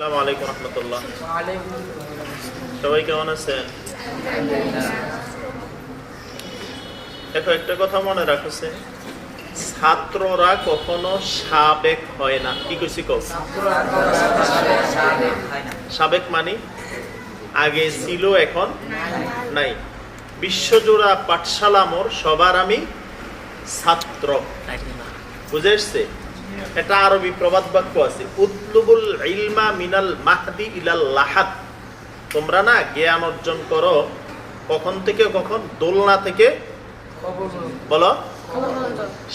আসসালামু আলাইকুম সবাই কেমন আছেন? দেখো, একটা কথা মনে রাখছে। ছাত্ররা কখনো সাবেক হয় না। কি কইছি কও? সাবেক মানে? আগে ছিল, এখন নাই। বিশ্বজোড়া পাঠশালা মোর, সবার আমি ছাত্র। বুঝে এসছে? এটা আরবি প্রবাদ বাক্য আছে। উতলুবুল ইলমা মিনাল মাহদি ইলাল লাহাদ। তোমরা না জ্ঞান অর্জন করো, কখন থেকে কখন? দোলনা থেকে। বলো।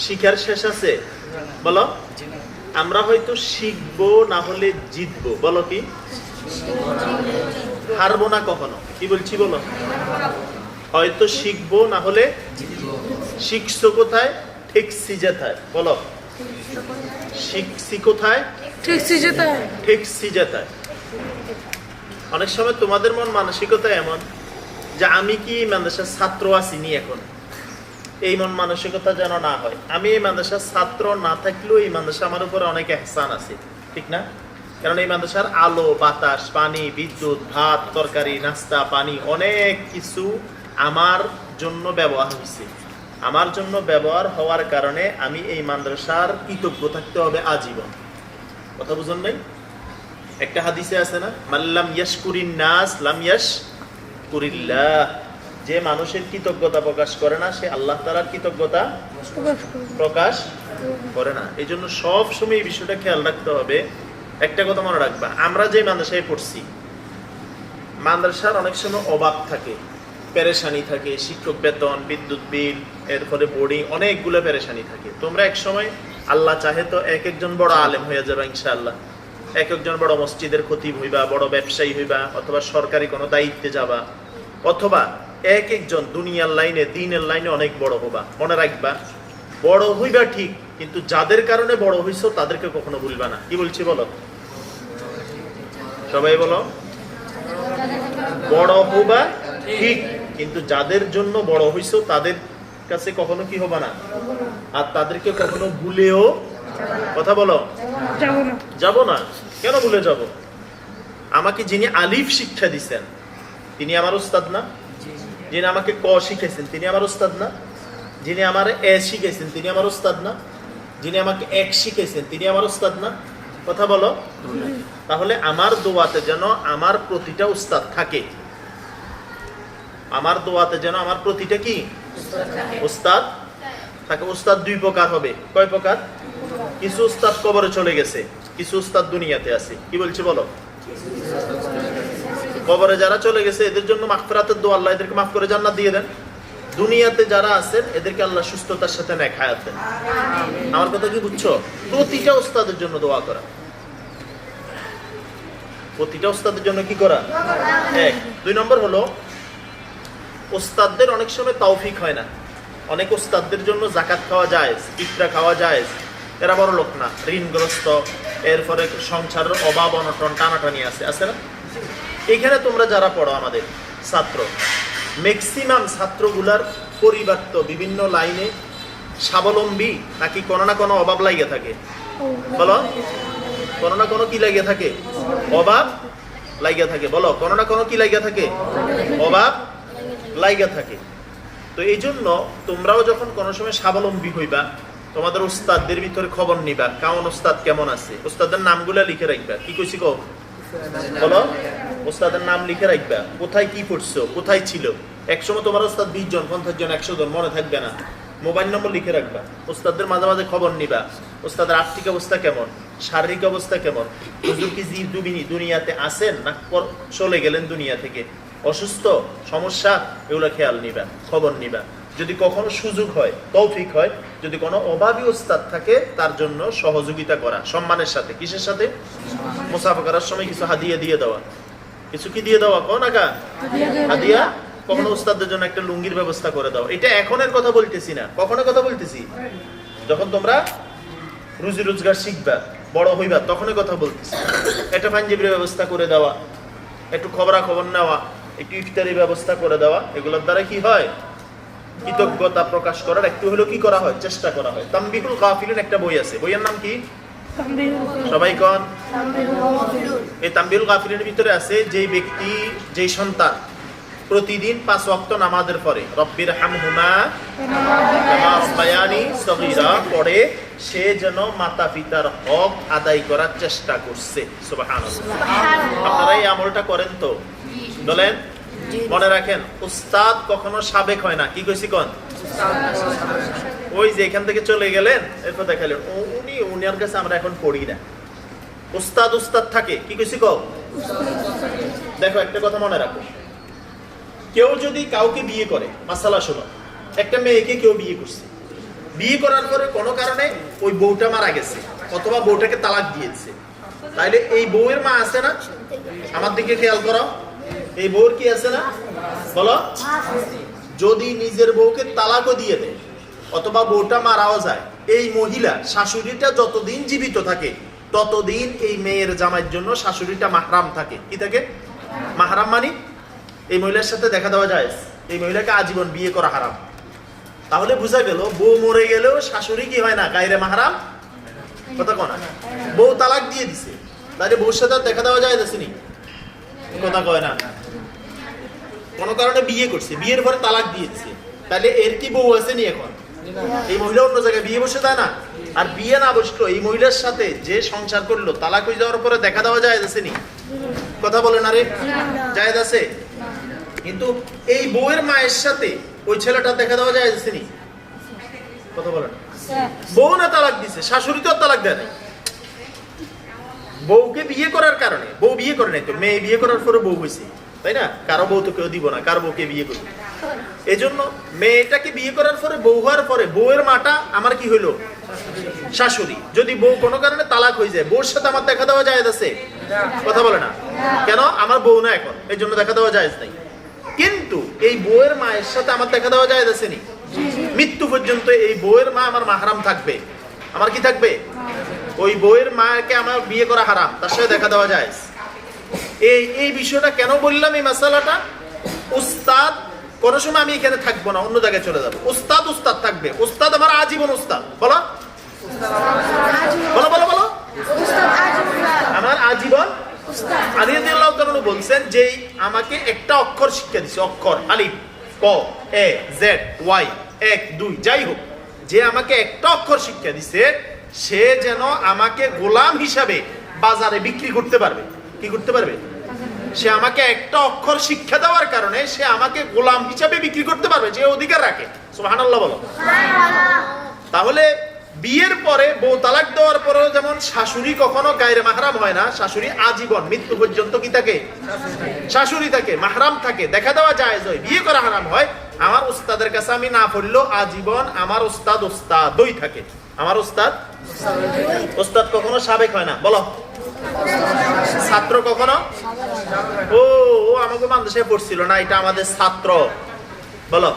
শিখার শেষ আছে? বলো। আমরা হয়তো শিখব, না হলে জিতবো। বলো কি? হারবো না কখনো? কি বলছি বলো? হয়তো শিখব, না হলে শিখছো কোথায়? ঠিকছি যেথায়। বলো। শিখছি কোথায়? ঠিক যেতে ঠিকছি যেথায় অনেক সময় তোমাদের মন মানসিকতা এমন যে আমি কি মাদ্রাসার ছাত্র আসিনি এখন? এই মন মানসিকতা যেন না হয়। আমি এই মাদ্রাসার ছাত্র না থাকলেও এই মাদ্রাসা আমার উপরে অনেক এহসান আছে। ঠিক না? কারণ এই মাদ্রাসার আলো, বাতাস, পানি, বিদ্যুৎ, ভাত, তরকারি, নাস্তা, পানি অনেক কিছু আমার জন্য ব্যবহার হয়েছে। আমার জন্য ব্যবহার হওয়ার কারণে আমি এই মাদ্রাসার কৃতজ্ঞ থাকতে হবে আজীবন। কথা বুঝুন নাই? একটা হাদিসে আছে না মাল্লাম নাস লাম কুরিল্লাহ যে মানুষের কৃতজ্ঞতা প্রকাশ করে না সে আল্লাহ তালার কৃতজ্ঞতা প্রকাশ করে না। এই জন্য সব সময় এই বিষয়টা খেয়াল রাখতে হবে। একটা কথা মনে রাখবা আমরা যে মাদ্রাসায় পড়ছি মাদ্রাসার অনেক সময় অভাব থাকে পেরেশানি থাকে শিক্ষক বেতন বিদ্যুৎ বিল এরপরে বোর্ডিং অনেকগুলো পেরেশানি থাকে। তোমরা এক সময় আল্লাহ চাহে তো এক একজন বড় আলেম হয়ে যাবে, ইনশাআল্লাহ। এক একজন বড় মসজিদের খতিব হইবা, বড় ব্যবসায়ী হইবা, অথবা সরকারি কোনো দায়িত্বে যাবা, অথবা এক একজন দুনিয়ার লাইনে, দিনের লাইনে অনেক বড় হবা। মনে রাখবা, বড় হইবা ঠিক, কিন্তু যাদের কারণে বড় হইছো, তাদেরকে কখনো ভুলবা না। কি বলছি বলো? সবাই বলো? বড় হবা ঠিক, কিন্তু যাদের জন্য বড় হইছো, তাদের কাছে কখনো কি হবে না? আর তাদেরকে কখনো ভুলেও কথা বলো। যাব না। কেন ভুলে যাব? আমাকে যিনি আলিফ শিক্ষা দিছেন তিনি আমার উস্তাদ না? যিনি আমাকে ক শিখেছেন তিনি আমার উস্তাদ না? যিনি আমার এ শিখেছেন তিনি আমার উস্তাদ না? যিনি আমাকে এক শিখেছেন তিনি আমার উস্তাদ না? কথা বলো। তাহলে আমার দোয়াতে যেন আমার প্রতিটা উস্তাদ থাকে। আমার দোয়াতে যেন আমার প্রতিটা কি? উস্তাদ? দুই প্রকার হবে। কয় প্রকার? কিছু কবরে চলে গেছে, কিছু দুনিয়াতে আছে। কি বলছে বলো? কবরে যারা চলে গেছে, এদের জন্য মাফরাতের আল্লাহ এদেরকে মাফ করে জান্নাত দিয়ে দেন। দুনিয়াতে যারা আছেন, এদেরকে আল্লাহ সুস্থতার সাথে নেক আমার কথা কি বুঝছ? প্রতিটা উস্তাদের জন্য দোয়া করা। প্রতিটা উস্তাদের জন্য কি করা? এক। দুই নম্বর হলো ওস্তাদদের অনেক সময় তৌফিক হয় না। অনেক ওস্তাদদের জন্য জাকাত খাওয়া যায় পিঁপড়া খাওয়া যায় এরা বড় লোক না, ঋণগ্রস্ত। এরপরে সংসারের অভাব, অনটন, টানাটানি আছে আছে না? এখানে তোমরা যারা পড়ো আমাদের ছাত্র ম্যাক্সিমাম ছাত্রগুলার পরিবার তো বিভিন্ন লাইনে স্বাবলম্বী নাকি কোনো না কোনো অভাব লাগিয়ে থাকে? বলো। কোনো না কোনো কি লাগিয়ে থাকে? অভাব লাগিয়ে থাকে। বলো, কোনো না কোনো কি লাগিয়ে থাকে? অভাব লাইগা থাকে। তো এই জন্য তোমরাও যখন কোনো সময় স্বাবলম্বী হইবা, তোমাদের উস্তাদদের ভিতরে খবর নিবা, কেমন উস্তাদ কেমন আছে। উস্তাদের নামগুলা লিখে রাখবা। কি কইছি কো বলো। উস্তাদের নাম লিখে রাখবা। কোথায় কি করছ কোথায় ছিল? একসময় তোমার উস্তাদ বিশ জন, পঞ্চাশ জন, একশো জন, মনে থাকবে না। মোবাইল নম্বর লিখে রাখবা। উস্তাদদের মাঝে মাঝে খবর নিবা। উস্তাদের আর্থিক অবস্থা কেমন? শারীরিক অবস্থা কেমন? দুনিয়াতে আছেন? না চলে গেলেন দুনিয়া থেকে। অসুস্থ সমস্যা এগুলো খেয়াল নিবা খবর নিবা। যদি কখনো সুযোগ হয় তৌফিক হয় যদি কোনো অভাবী ওস্তাদ থাকে তার জন্য সহযোগিতা করা সম্মানের সাথে। কিসের সাথে? মুসাফা করার সময় কিছু হাদিয়া দিয়ে দেওয়া। কিছু কি দিয়ে দেওয়া? কোন আকা হাদিয়া কখনো উস্তাদের জন্য একটা লুঙ্গির ব্যবস্থা করে দাও। এটা এখনের কথা বলতেছি না। কখনো কথা বলতেছি? যখন তোমরা রুজি রোজগার শিখবা বড় হইবা তখনই কথা বলতেছি। একটা পাঞ্জাবির ব্যবস্থা করে দেওয়া একটু খবরা খবর নেওয়া একটু ইফতারি ব্যবস্থা করে দেওয়া, এগুলোর দ্বারা কি হয়? কৃতজ্ঞতা প্রকাশ করার একটু হলেও কি করা হয়? চেষ্টা করা হয়। তাম্বিহুল গাফিলিন একটা বই আছে। বইয়ের নাম কি? সবাই কন? এই তাম্বিল গাফিলের ভিতরে আছে, যেই ব্যক্তি, যেই সন্তান প্রতিদিন পাঁচ ওয়াক্ত নামাজের পরে রব্বির হামহুমা কামা রব্বায়ানি সগীরা, পড়ে সে যেন মাতা পিতার হক আদায় করার চেষ্টা করছে। সুবহানাল্লাহ। আপনারা এই আমলটা করেন তো। বলেন মনে রাখেন, উস্তাদ কখনো সাবেক হয় না। কি কইছি কন? ওই যে এখান থেকে চলে গেলেন, এরপর দেখালেন উনি উনার কাছে আমরা এখন পড়ি না। উস্তাদ উস্তাদ থাকে। কি কইছি কও? দেখো, একটা কথা মনে রাখো। কেউ যদি কাউকে বিয়ে করে, মাসালা শোনো, একটা মেয়েকে কেউ বিয়ে করছে। বিয়ে করার পরে কোনো কারণে ওই বউটা মারা গেছে, অথবা বউটাকে তালাক দিয়েছে। তাইলে এই বউয়ের মা আছে না? আমার দিকে খেয়াল করো এই বউর কি আছে না? বলো। যদি নিজের বউকে তালাকও দিয়ে দেয়, অথবা বউটা মারাও যায়, এই মহিলা শাশুড়িটা যতদিন জীবিত থাকে, ততদিন এই মেয়ের জামাইয়ের জন্য শাশুড়িটা মাহরাম থাকে। কি থাকে? মাহরাম মানি? এই মহিলার সাথে দেখা দেওয়া যায়, এই মহিলাকে আজীবন বিয়ে করা হারাম। তাহলে বোঝা গেল, বউ মরে গেলেও শাশুড়ি কি হয় না গাইরে মাহারাম? কথা কনা বউ তালাক দিয়ে দিছে, তাহলে বউর সাথে দেখা দেওয়া যায় কথা কয় না। কোনো কারণে বিয়ে করছে। বিয়ের পরে তালাক দিয়ে দিছে তাহলে এর কি বউ আসেনি এখন? এই মহিলা অন্য জায়গায় বিয়ে বসে দেয় না? আর বিয়ে না বসল, এই মহিলার সাথে যে সংসার করল, তালাক হয়ে যাওয়ার পরে দেখা দেওয়া যায় দেখছিনি কথা বলেন আরে। জায়েজ আছে? কিন্তু এই বউয়ের মায়ের সাথে ওই ছেলেটা দেখা দেওয়া যায় দেখছিনি কথা বলেন। বউ না তালাক দিছে? শাশুড়ি তো তালাক দেয় না বউকে বিয়ে করার কারণে। বউ বিয়ে করে নাই তো। মেয়ে বিয়ে করার পরে বউ হয়েছে। তাই না? কারও বউ তো কেউ দিব না, কারও বউকে বিয়ে করবে। এই জন্য মেয়েটাকে বিয়ে করার পরে বউ হওয়ার পরে বউয়ের মাটা আমার কি হইল? শাশুড়ি। যদি বউ কোনো কারণে তালাক হয়ে যায়, বউর সাথে আমার দেখা দেওয়া যায় আছে? কথা বলে না? কেন? আমার বউ না এখন এই জন্য দেখা দেওয়া যায় নাই। কিন্তু এই বউয়ের মায়ের সাথে আমার দেখা দেওয়া যায় আছে নি? মৃত্যু পর্যন্ত এই বউয়ের মা আমার মাহারাম থাকবে। আমার কি থাকবে? ওই বউয়ের মাকে আমার বিয়ে করা হারাম, তার সাথে দেখা দেওয়া যায় এই এই বিষয়টা কেন বললাম, এই মশালাটা উস্তাদ, কোনো সময় আমি এখানে থাকব না, অন্য জায়গায় চলে যাব। উস্তাদ উস্তাদ থাকবে। উস্তাদ আমার আজীবন উস্তাদ। বলো। বলো বলো বলো। আমার আজীবন আলিয়াদিল্লাহ তাআলা বলছেন যে, আমাকে একটা অক্ষর শিক্ষা দিছে। অক্ষর, আলিফ, ক, এ জেড ওয়াই, এক, দুই, যাই হোক। যে আমাকে একটা অক্ষর শিক্ষা দিছে, সে যেন আমাকে গোলাম হিসাবে বাজারে বিক্রি করতে পারবে। কি করতে পারবে? সে আমাকে একটা অক্ষর শিক্ষা দেওয়ার কারণে সে আমাকে গোলাম হিসাবে বিক্রি করতে পারবে যে অধিকার রাখে। সুবহানাল্লাহ বলো। তাহলে বিয়ের পরে বউ তালাক দেওয়ার পরেও যেমন শাশুড়ি কখনো গায়ের মাহরাম হয় না শাশুড়ি আজীবন মৃত্যু পর্যন্ত কি থাকে? শাশুড়ি থাকে মাহরাম থাকে দেখা দেওয়া যায় হয় বিয়ে করা হারাম হয়। আমার উস্তাদের কাছে আমি না পড়লেও আজীবন আমার উস্তাদ উস্তাদই থাকে। আমার উস্তাদ। উস্তাদ কখনো সাবেক হয় না বলো। ছাত্র কখনো? ও ও আমাকে মাদ্রাসায় পড়ছিল না, এটা আমাদের ছাত্র। বলো,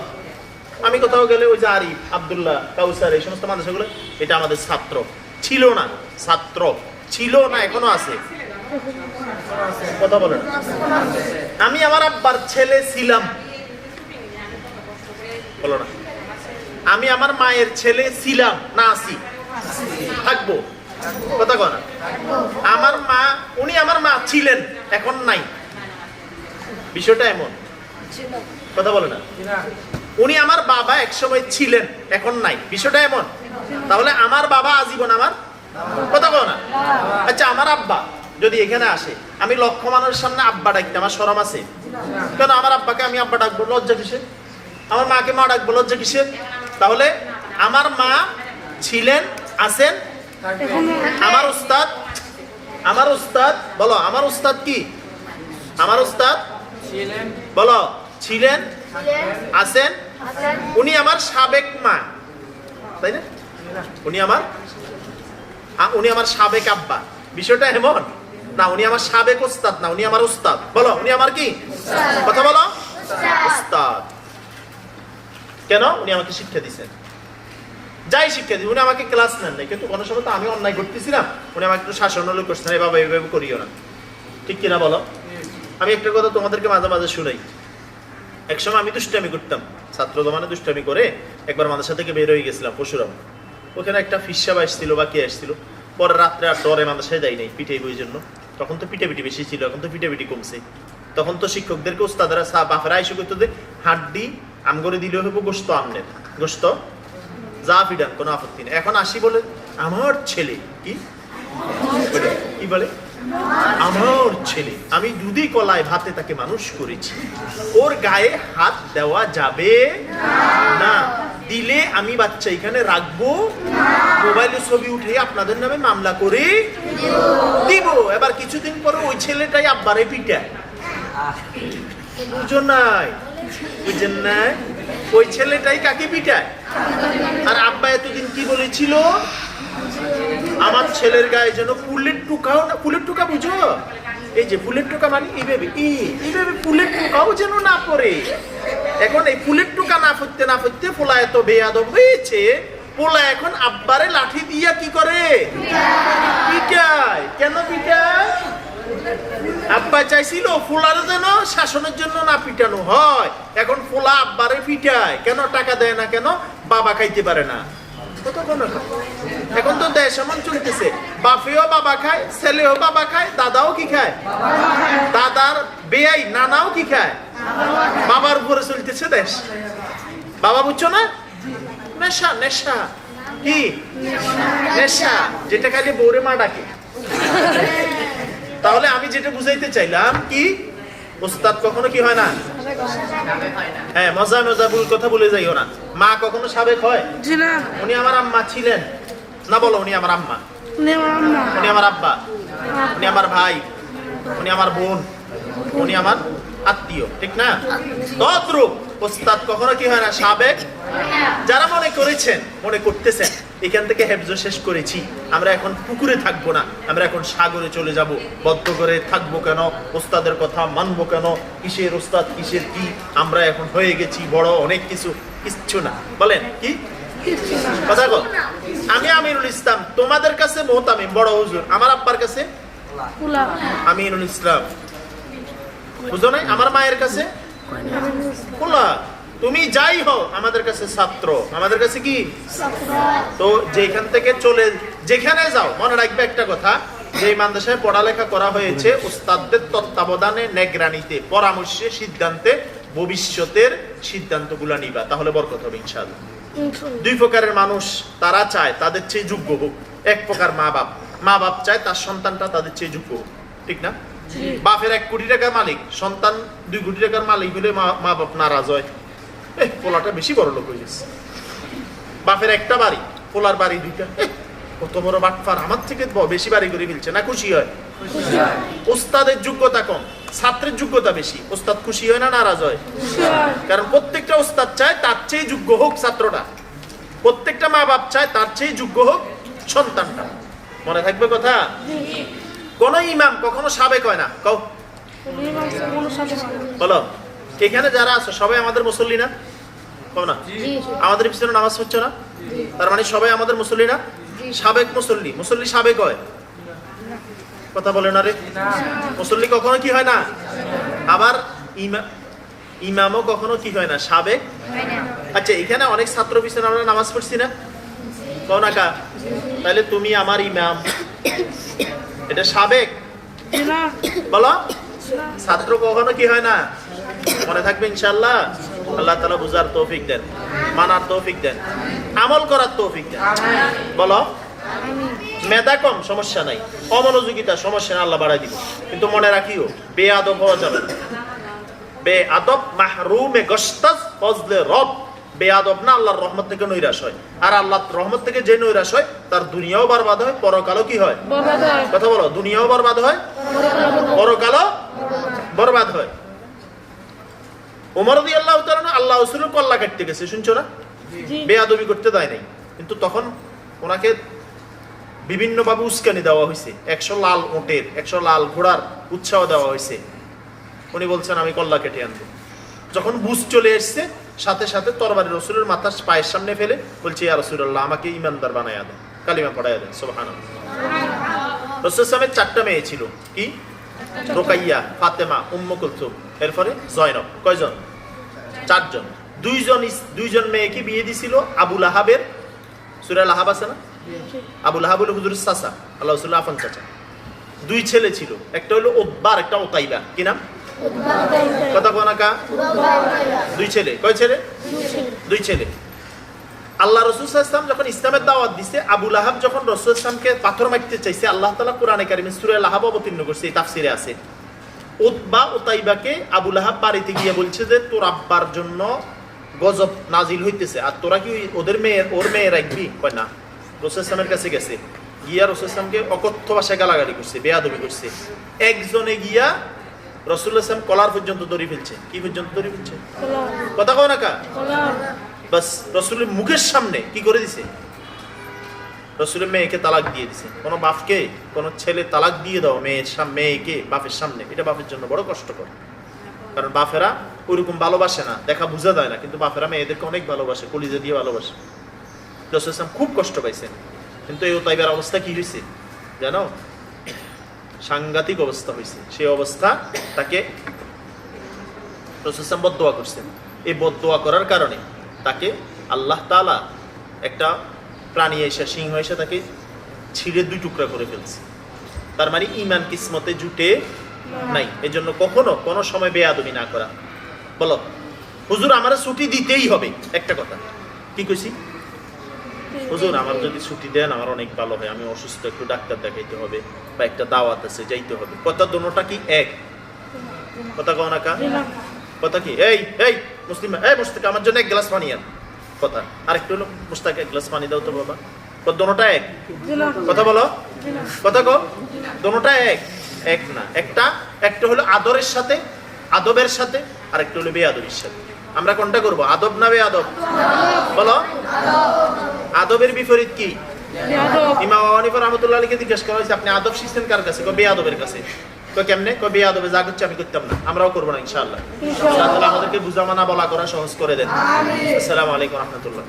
আমি কোথাও গেলে ওই যে আরিফ, আবদুল্লাহ, কাউসার, এই সমস্ত মানুষগুলো এটা আমাদের ছাত্র। ছিল না, ছাত্র। ছিল না, এখনও আছে। কথা বলেন আমি আমার আব্বার ছেলে ছিলাম। বলো না। আমি আমার মায়ের ছেলে ছিলাম, না আছি। থাকব। কথা আমার মা, উনি আমার মা ছিলেন, এখন নাই। বিষয়টা এমন। কথা বলে না। উনি আমার বাবা একসময় ছিলেন, এখন নাই। বিষয়টা এমন। তাহলে আমার বাবা আজীবন আমার? কথা কও না? আচ্ছা আমার আব্বা যদি এখানে আসে, আমি লক্ষ মানুষের সামনে আব্বা ডাকতে, আমার সরম আছে। কেন? আমার আব্বাকে আমি আব্বা ডাকবো, লজ্জা কিসের? আমার মাকে মা ডাকবো, লজ্জা কিসের? তাহলে আমার মা ছিলেন, আছেন আমার উস্তাদ আমার উস্তাদ বলো আমার উস্তাদ কি? আমার উস্তাদ? বলো ছিলেন? আছেন? উনি আমার সাবেক মা। তাই না? উনি আমার উনি আমার সাবেক আব্বা। বিষয়টা এমন? না উনি আমার সাবেক উস্তাদ না উনি আমার উস্তাদ। বলো উনি আমার কি? কথা বলো। উস্তাদ। কেন? উনি আমাকে শিক্ষা দিচ্ছেন যাই শিক্ষা দিই, উনি আমাকে ক্লাস নেন নাই। কিন্তু কোনো সময় তো আমি অন্যায় করতেছিলাম উনি আমাকে একটু শাসন হলে করছেন বাবা এইভাবে করিও না। ঠিক কিনা বলো? আমি একটা কথা তোমাদেরকে মাঝে মাঝে শুনাই। একসময় আমি দুষ্টামি করতাম। ছাত্র জমানে দুষ্টামি করে একবার মাদ্রাসা থেকে বের হয়ে গেছিলাম পশুরাম ওখানে একটা ফিসাব আসছিল বা কে আসছিল। পরে রাত্রে আর ডরে মাদ্রাসায় যাই নাই পিঠে বই জন্য। তখন তো পিঠি বেশি ছিল, এখন তো পিঠি কমছে। তখন তো শিক্ষকদেরকে, উস্তাদারা বাফেরা এসে করতে দে হাড্ডি আম করে দিলে হইব গোস্ত আমনের। গোস্ত যা ফিডান কোনো আপত্তি নেই। এখন আসি বলে আমার ছেলে। কি? বলে, কি বলে? আমার ছেলে। আমি দুধি কলায় ভাতে তাকে মানুষ করেছি। ওর গায়ে হাত দেওয়া যাবে না। দিলে আমি বাচ্চা এখানে রাখব। মোবাইলে ছবি উঠে আপনাদের নামে মামলা করে দিব। এবার কিছুদিন পরে ওই ছেলেটাই আব্বারে পিটায়। বুঝো নাই? বুঝেন নাই? ওই ছেলেটাই কাকে পিটায়? আর আব্বা এতদিন কি বলেছিল? আমার ছেলের গায়ে যেন ফুলের টুকাও না ফুলের টুকা বুঝো? এই যে ফুলের টুকা মানে এইভাবে এই এইভাবে ফুলের টুকাও যেন না পড়ে। এখন এই ফুলের টুকা না ফুটতে না ফুটতে পোলা এত বেয়াদব হয়েছে। পোলা এখন আব্বারে লাঠি দিয়া কি করে? পিটায়। কেন পিটায়? আব্বা চাইছিল ফুলার যেন শাসনের জন্য না পিটানো হয়। এখন ফুলা আব্বারে পিটায়। কেন টাকা দেয় না কেন? বাবা খাইতে পারে না। এখন তো দেশ এমন চলতেছে। বাপেও বাবা খায়, ছেলেও বাবা খায়, দাদাও কি খায়? দাদার বেয়াই, নানাও কি খায়? বাবার উপরে চলতেছে দেশ। বাবা বুঝছ না? নেশা নেশা। কি? নেশা। যেটা খালি বৌরে মা ডাকে। তাহলে আমি যেটা বুঝাইতে চাইলাম কি ওস্তাদ কখনো কি হয় না? হ্যাঁ মজা মজা ভুল কথা বলে যাইও না। মা কখনো সাবেক হয়? না। উনি আমার আম্মা ছিলেন। না বলো উনি আমার আম্মা। উনি আমার আম্মা। উনি আমার আব্বা। উনি আমার ভাই। উনি আমার বোন। উনি আমার আত্মীয় ঠিক না? তদ্রূপ ওস্তাদ কখনো কি হয় না সাবেক? যারা মনে করেছেন মনে করতেছেন। এখান থেকে হেফজ শেষ করেছি। আমরা এখন পুকুরে থাকব না। আমরা এখন সাগরে চলে যাব। বদ্ধ করে থাকব কেন? ওস্তাদের কথা মানবো কেন? কিসের ওস্তাদ কিসের কি? আমরা এখন হয়ে গেছি বড় অনেক কিছু। কিচ্ছু না। বলেন কি? কথা কো আমি আমিরুল ইসলাম। তোমাদের কাছে মত আমি বড় হুজুর। আমার আব্বার কাছে? পোলা আমিনুল ইসলাম। বুঝো নাই? আমার মায়ের কাছে? খোলা তুমি যাই হও আমাদের কাছে ছাত্র। আমাদের কাছে কি? তো যেখান থেকে চলে যেখানে যাও মনে রাখবে একটা কথা যে মাদ্রাসায় পড়ালেখা করা হয়েছে উস্তাদদের তত্ত্বাবধানে নেগরানিতে পরামর্শে সিদ্ধান্তে ভবিষ্যতের সিদ্ধান্তগুলো নিবা। তাহলে বরকত হবে ইনশাআল্লাহ। দুই প্রকারের মানুষ তারা চায় তাদের চেয়ে যোগ্য হোক। এক প্রকার মা বাপ। মা বাপ চায় তার সন্তানটা তাদের চেয়ে যোগ্য হোক। ঠিক না? বাপের এক কোটি টাকার মালিক সন্তান দুই কোটি টাকার মালিক হলে মা মা বাপ নারাজ হয়। এহ, পোলাটা বেশি বড় লোক হয়ে গেছে। বাপের একটা বাড়ি পোলার বাড়ি দুইটা। কত বড় বাটফার। আমার থেকে বেশি বাড়ি করে ফেলছে না খুশি হয়? ওস্তাদের যোগ্যতা কম ছাত্রের যোগ্যতা বেশি। ওস্তাদ খুশি হয় না নারাজ হয়? কারণ প্রত্যেকটা ওস্তাদ চায় তার চেয়ে যোগ্য হোক ছাত্রটা। প্রত্যেকটা মা বাপ চায় তার চেয়ে যোগ্য হোক সন্তানটা। মনে থাকবে কথা? কোন ইমাম কখনো সাবেক হয় না। কও। বলো। এখানে যারা আছে সবাই আমাদের মুসল্লি না? কও না? আমাদের পিছনে নামাজ হচ্ছে না? তার মানে সবাই আমাদের মুসল্লি না? সাবেক মুসল্লি। মুসল্লি সাবেক হয়? কথা বলে না রে। মুসল্লি কখনো কি হয় না? আবার ইমা ইমামও কখনো কি হয় না? সাবেক? আচ্ছা এখানে অনেক ছাত্র পিছনে আমরা নামাজ পড়ছি না? কও না কা? তাহলে তুমি আমার ইমাম। এটা সাবেক? না। বলো। ছাত্র কখনো কি হয় না? মনে থাকবে ইনশাল্লাহ আল্লাহ তালা বুঝার তৌফিক দেন মানার তৌফিক দেন আমল করার তৌফিক দেন। বলো? মেধা কম সমস্যা নাই। অমনোযোগিতা সমস্যা নাই আল্লাহ বাড়াই দিব। কিন্তু মনে রাখিও বে আদব হওয়া যাবে না। বে আদব মাহরুমে গস্তাজ ফজলে রব। বে আদব না আল্লাহর রহমত থেকে নৈরাশ হয়। আর আল্লাহর রহমত থেকে যে নৈরাশ হয় তার দুনিয়াও বরবাদ হয় পরকালও কি হয়? হয়। কথা বলো দুনিয়াও বরবাদ হয়। পরকালও বরবাদ হয়। ওমর দি আল্লাহ আল্লাহ রসুলের কল্লা কাটতে গেছে শুনছো না? বেয়াদবি করতে দেয় নাই। কিন্তু তখন ওনাকে বিভিন্নভাবে উস্কানি দেওয়া হয়েছে একশো লাল ওটের একশো লাল ঘোড়ার উৎসাহ দেওয়া হয়েছে উনি বলছেন আমি কল্লা কেটে আনব। যখন বুঝ চলে এসছে সাথে সাথে তরবারি রসুলের মাথা পায়ের সামনে ফেলে বলছে ইয়া রসুল্লাহ আমাকে ইমানদার বানাইয়া দেন কালিমা পড়াইয়া দেন সোহান রসুল ইসলামের চারটা মেয়ে ছিল। কি? রোকাইয়া ফাতেমা উম্ম কুলথুম এরপরে জয়নব। কয়জন? চারজন। দুইজন দুইজন মেয়েকে বিয়ে দিছিল আবুল আহাবের সুরা আহাব আছে না? আবুল হাবুল হুজুর চাচা। আল্লাহ রসুল্লাহ আফান চাচা। দুই ছেলে ছিল। একটা হলো ওব্বার একটা ওতাইবা। কি নাম? কথা কোনাকা দুই ছেলে। কয় ছেলে। দুই ছেলে। আল্লাহ রসুল ইসলাম যখন ইসলামের দাওয়াত দিছে আবুল আহাব যখন রসুল ইসলামকে পাথর মারতে চাইছে আল্লাহ তালা কোরআনে কারিমে সুরে আহাব অবতীর্ণ করছে এই তাফসিরে আছে। উতবা উতাইবাকে আবুল আহাব বাড়িতে গিয়ে বলছে যে তোর আব্বার জন্য গজব নাজিল হইতেছে আর তোরা কি ওদের মেয়ের ওর মেয়ে রাখবি? কয় না। রসুল ইসলামের কাছে গেছে। গিয়া রসুল ইসলামকে অকথ্য ভাষায় গালাগালি করছে বেয়াদবি করছে। একজনে গিয়া রসুল ইসলাম কলার পর্যন্ত দড়ি ফেলছে। কি পর্যন্ত দড়ি ফেলছে? কথা কয় না কা? বাস রসুলের মুখের সামনে কি করে দিছে? রসুলের মেয়েকে তালাক দিয়ে দিছে। কোনো বাপকে, কোনো ছেলে তালাক দিয়ে দাও মেয়ের মেয়েকে বাপের সামনে। এটা বাপের জন্য বড় কষ্টকর। কারণ বাপেরা ওইরকম ভালোবাসে না। দেখা বোঝা যায় না, কিন্তু বাপেরা মেয়েদেরকে অনেক ভালোবাসে, কলিজা দিয়ে ভালোবাসে। রসুল ইসলাম খুব কষ্ট পাইছেন। কিন্তু এই তাইবার অবস্থা কি হয়েছে জানো? সাংঘাতিক অবস্থা হয়েছে সেই অবস্থা তাকে রসুল ইসলাম বদোয়া করছেন। এই বদোয়া করার কারণে তাকে আল্লাহ তালা একটা প্রাণী এসে, সিংহ এসে তাকে ছিঁড়ে দুই টুকরা করে ফেলছে। তার মানে ইমান কিসমতে জুটে নাই। এই জন্য কখনো কোনো সময় বেয়াদবি না করা। বলো, হুজুর, আমার ছুটি দিতেই হবে। একটা কথা, কি কইছি? হুজুর, আমার যদি ছুটি দেন, আমার অনেক ভালো হয়। আমি অসুস্থ, একটু ডাক্তার দেখাইতে হবে বা একটা দাওয়াত আছে, যাইতে হবে। কথা দোনোটা কি এক? কথা কও না কা? দিলাম কথা কি? এই এই মুসলিম এই মুস্তাক আমার জন্য এক গ্লাস পানি আন। কথা। আরেকটু হলো মুস্তাক এক গ্লাস পানি দাও তো বাবা। দোনোটা এক। কথা বলো। কথা কো দোনোটা এক। এক না একটা। একটা হলো আদরের সাথে আদবের সাথে আর একটা হলো বেআদবের সাথে। আমরা কোনটা করব? আদব না বেআদব বলো। আদবের বিপরীত কি? ইমাম আবু হানিফা রাহমাতুল্লাহ আলাইহিকে জিজ্ঞেস করা হয়েছে আপনি আদব শিখছেন কার কাছে? কবে বেয়াদবের কাছে। তো কেমনে? কবে আদবে যা করছে আমি করতাম না। আমরাও করব না ইনশাআল্লাহ। আল্লাহ আমাদেরকে বুঝামানা বলা করা সহজ করে দেন। আসসালামু আলাইকুম রহমতুল্লাহ।